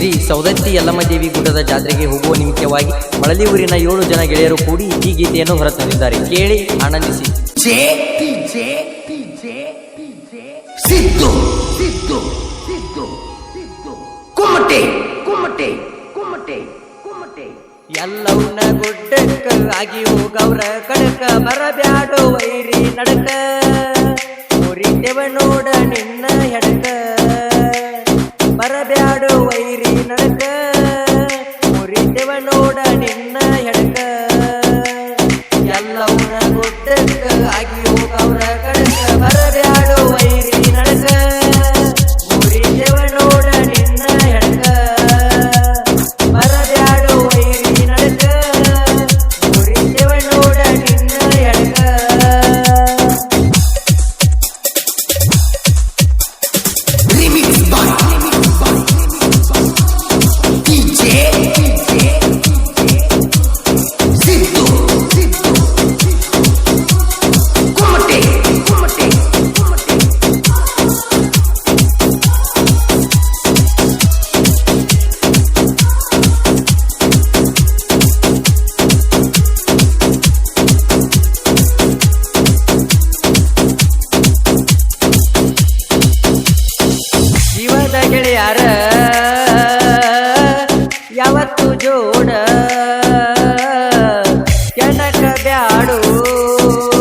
ಶ್ರೀ ಸೌದತ್ತಿ ಯಲ್ಲಮ್ಮ ದೇವಿ ಗುಡ್ಡದ ಜಾತ್ರೆಗೆ ಹೋಗುವ ನಿಮಿತ್ತವಾಗಿ ಮಳಲಿ ಊರಿನ ಏಳು ಜನ ಗೆಳೆಯರು ಕೂಡಿ ಈ ಗೀತೆಯನ್ನು ಹೊರತಂದಿದ್ದಾರೆ. ಕೇಳಿ ಆನಂದಿಸಿ. ಜೆ ಜೆ ಜೆ ಸಿದ್ದು ಸಿದ್ದು ಸಿದ್ದು ಸಿದ್ದು. ಕುಮ್ಮಟೆ ಕುಮ್ಮಟೆ ಕುಮ್ಮಟೆ ಕುಮ್ಮಟೆ. ಎಲ್ಲವನ್ನ ಗುಡ್ಡಕ್ಕ ಆಗಿ ಹೋಗವ್ರ ಕಡಕ ಬರಬ್ಯಾಡೋ ವೈರಿ ನಡಕ. ಮುರಿತೆವ ನೋಡ ನಿನ್ನ ಹೆಡಕ. ಬರಬ್ಯಾಡೋ ವೈರಿ ನಡಕ ಮುರಿತೆವ ನೋಡ ನಿನ್ನ ಹೆಡಕ. ನೀನು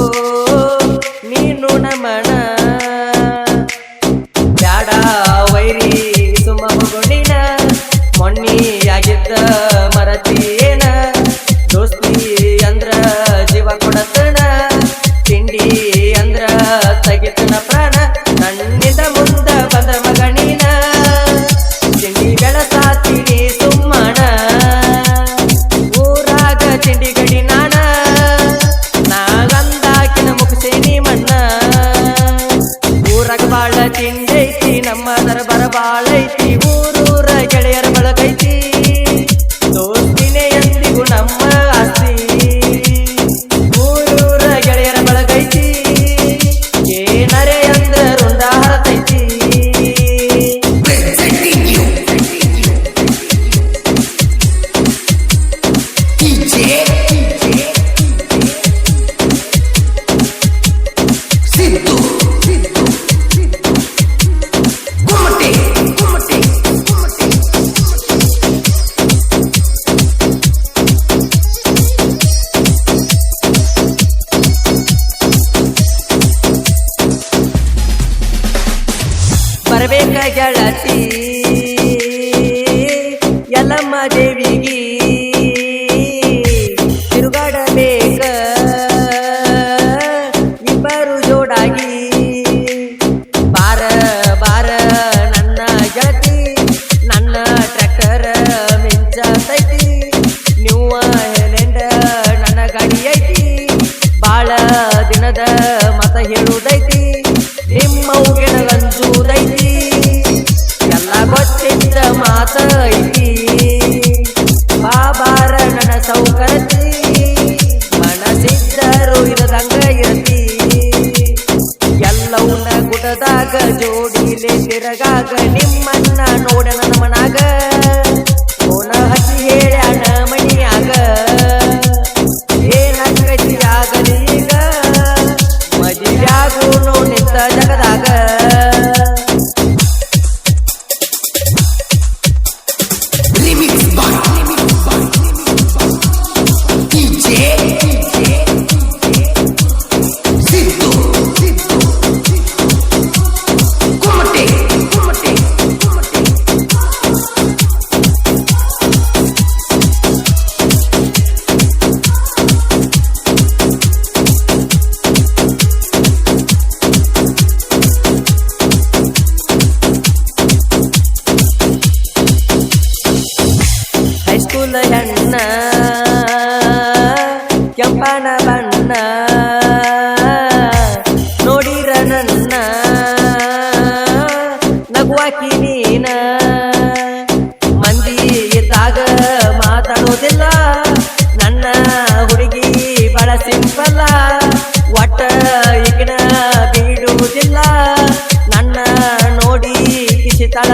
ಬರಬೇಕ ಗೆಳತಿ ನಗುಡದಾಗ ಎಲ್ಲವನ್ನ ಗುಡದಾಗ ಜೋಡಿಲೆ ತಿರಗಾಗ ನಿಮ್ಮನ್ನ ನೋಡ ನನ್ನ ಮನಾಗ ಫೋನ ಹಚ್ಚಿ ಹೇಳ್ಯಾನ ಮಣಿಯಾಗ. ಏನಾಗೈತಿ ಆಗಲಿ ಈಗ. ಮದುವೆಯಾಗೂನು ನಿಂತ ಜಗದಾಗ. ಕೆಂಪನ ಬಣ್ಣ ನೋಡಿರ ನನ್ನ ನಗುವಾಕಿ ನೀನ ಮಂದಿ ಇದ್ದಾಗ ಮಾತಾಡೋದಿಲ್ಲ. ನನ್ನ ಹುಡುಗಿ ಬಹಳ ಸಿಂಪಲ್ಲ. ಒಟ್ಟ ಈಗಿನ ಬೀಡುವುದಿಲ್ಲ. ನನ್ನ ನೋಡಿ ಕಿಸಿತಳ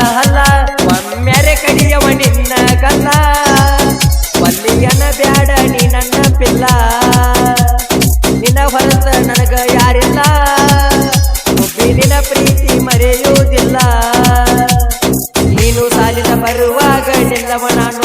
வருவாக நல்லவனான?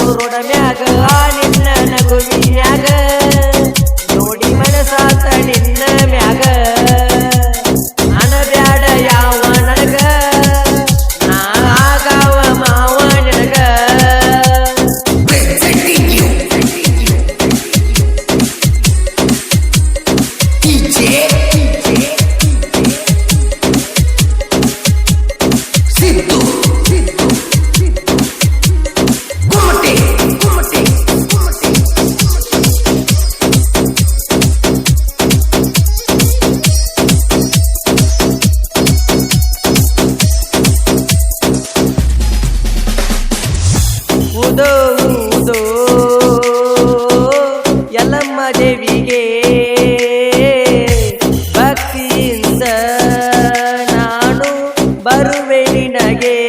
ನಿನಗೆ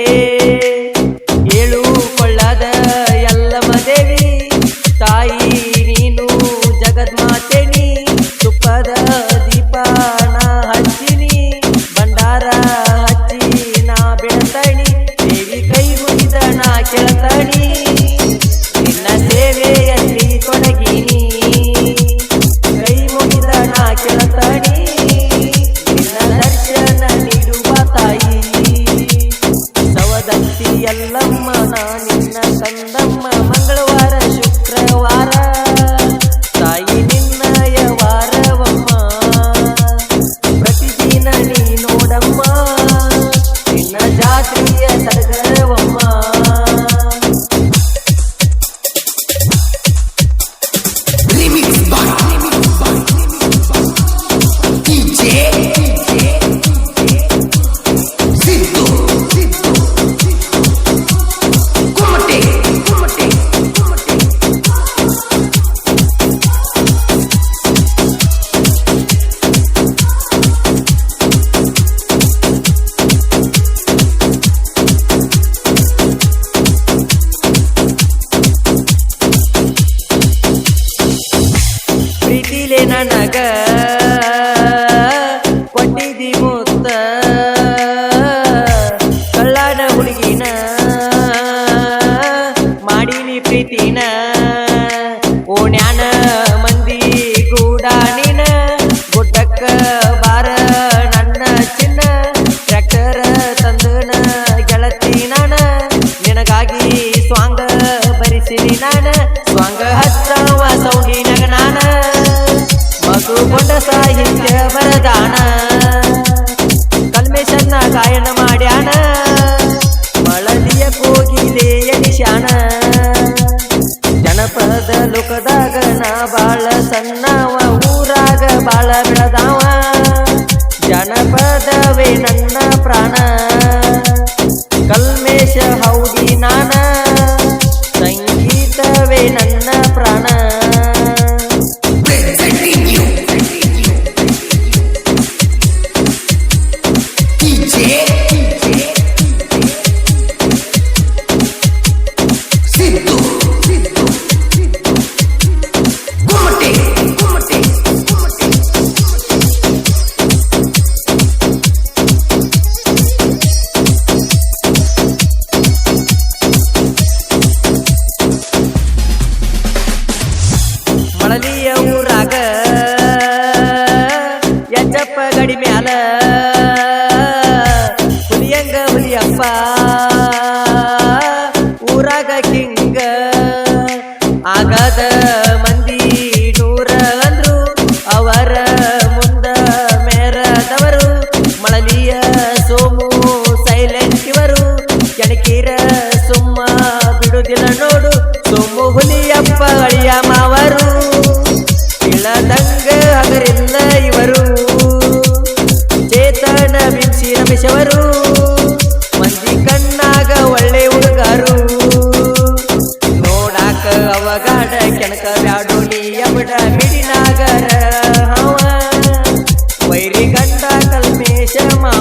ಹುಲಿಯಪ್ಪ ಗಡಿ ಮ್ಯಾಲ ಹುಲಿಯಂಗ ಹುಲಿಯಪ್ಪ ಊರಾಗ ಕಿಂಗ ಆಗದ ಮಂದಿ ನೂರ ಅಂದ್ರು ಅವರ ಮುಂದ ಮೇರದವರು ಮಳಲಿಯ ಸೋಮು ಸೈಲೆಂಟ್ ಇವರು ಕೆಣಕೀರ ಸುಮ್ಮ ಬಿಡುದಿಲ್ಲ ಗಾಡ ಕೆಣಕ ಬ್ಯಾಡೋ ನೀ ಎಬಡ ಮಿಡಿನಾಗರ ಹವ. ವೈರಿ ಗಂಡ ಕಲ್ಮೇಶ ಮಾ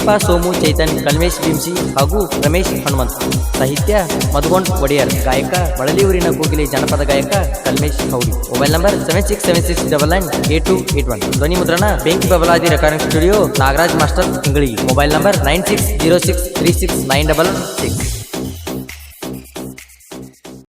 ಮುನಿಯಪ್ಪ ಸೋಮು ಚೈತನ್ ಕಲ್ಮೇಶ್ ಬಿಂಸಿ ಹಾಗೂ ರಮೇಶ್ ಹನುಮಂತ್. ಸಾಹಿತ್ಯ, ಮಧುಗೊಂಡ್ ಒಡೆಯರ್. ಗಾಯಕ ಬಳಲಿಯೂರಿನ ಕೋಗಿಲೆ ಜನಪದ ಗಾಯಕ, Kalmesh Houdi mobile number seven six seven six double nine eight two eight one ಧ್ವನಿ ಮುದ್ರಣ, Benki Babaladi recording studio, Nagaraj master ತಿಂಗಳಿಗೆ mobile number nine six zero six three six nine double six